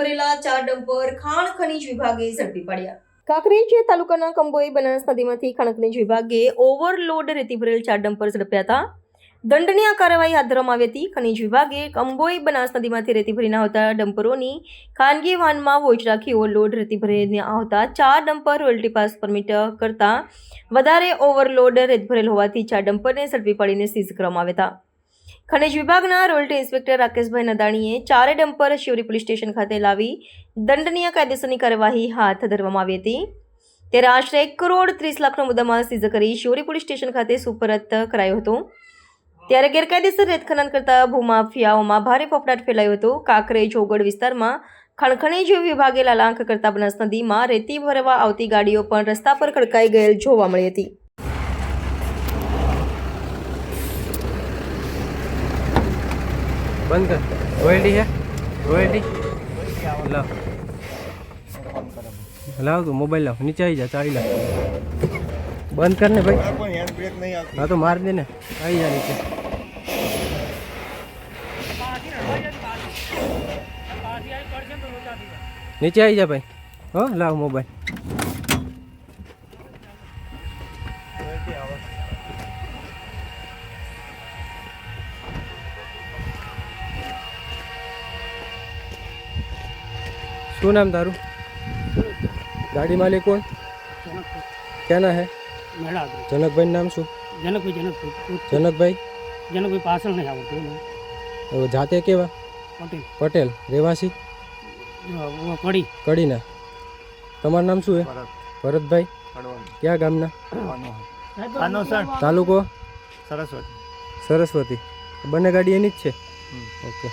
ભરેલા ચાર ડમ્પર ખાણ ખનીજ વિભાગે ઝડપી પાડ્યા. કાંકરેજ તાલુકાના કંબોઈ બનાસ નદીમાંથી ખાણ વિભાગે ઓવરલોડ રેતી ભરેલ ચાર ડમ્પર ઝડપ્યા હતા. દંડનીય કાર્યવાહી હાથ ધરવામાં આવી હતી. ખનીજ વિભાગે કંબોઈ બનાસ નદીમાંથી રેતી ભરીને આવતા ડમ્પરોની ખાનગી વાહનમાં વોચ રાખી ઓવરલોડ રેતી ભરીને આવતા ચાર ડમ્પર રોયલ્ટી પાસ પરમિટ કરતા વધારે ઓવરલોડ રેત ભરેલ હોવાથી ચાર ડમ્પરને ઝડપી પાડીને સીઝ કરવામાં આવ્યા હતા. ખનિજ વિભાગના રોયલ્ટી ઇન્સ્પેક્ટર રાકેશભાઈ નદાણીએ ચારે ડમ્પર શિવરી પોલીસ સ્ટેશન ખાતે લાવી દંડનીય કાયદેસરની કાર્યવાહી હાથ ધરવામાં આવી હતી. ત્યારે આશરે એક કરોડ ત્રીસ લાખનો મુદ્દામાલ સીઝ કરી શિવરી પોલીસ સ્ટેશન ખાતે સુપરત કરાયો હતો. ત્યારે ગેરકાયદેસર રેત ખનન કરતા ભૂમાફિયાઓમાં ભારે ફફડાટ ફેલાયો હતો. કાંકરે જોગડ વિસ્તારમાં ખણખણીજ વિભાગે લાલાંક કરતા બનાસ નદીમાં રેતી ભરવા આવતી ગાડીઓ પણ રસ્તા પર ખડકાઈ ગયેલ જોવા મળી હતી. બંધ કર. રોયલ્ટી છે? રોયલ્ટી લાવ. લાવ તું મોબાઈલ લાવ. નીચે આવી જા ચાલી લાવ. બંધ કર ને ભાઈ. હા તો માર દે ને. આવી જા નીચે. નીચે આવી જા ભાઈ. હો લાવ મોબાઈલ શું નામ તારું? ગાડી માલિક કોણ? ક્યાંના હે? જનકભાઈ નામ શું? જનકભાઈ જનકભાઈ. જનકભાઈ? જનકભાઈ પાછળ નહીં આવડતું જાતે કેવા? પટેલ. પટેલ. રહેવાસી? કડી. કડીના. તમારું નામ શું હે? ભરતભાઈ? ક્યાં ગામના? તાલુકો? સરસ્વતી. સરસ્વતી. બંને ગાડી એની જ છે? ઓકે.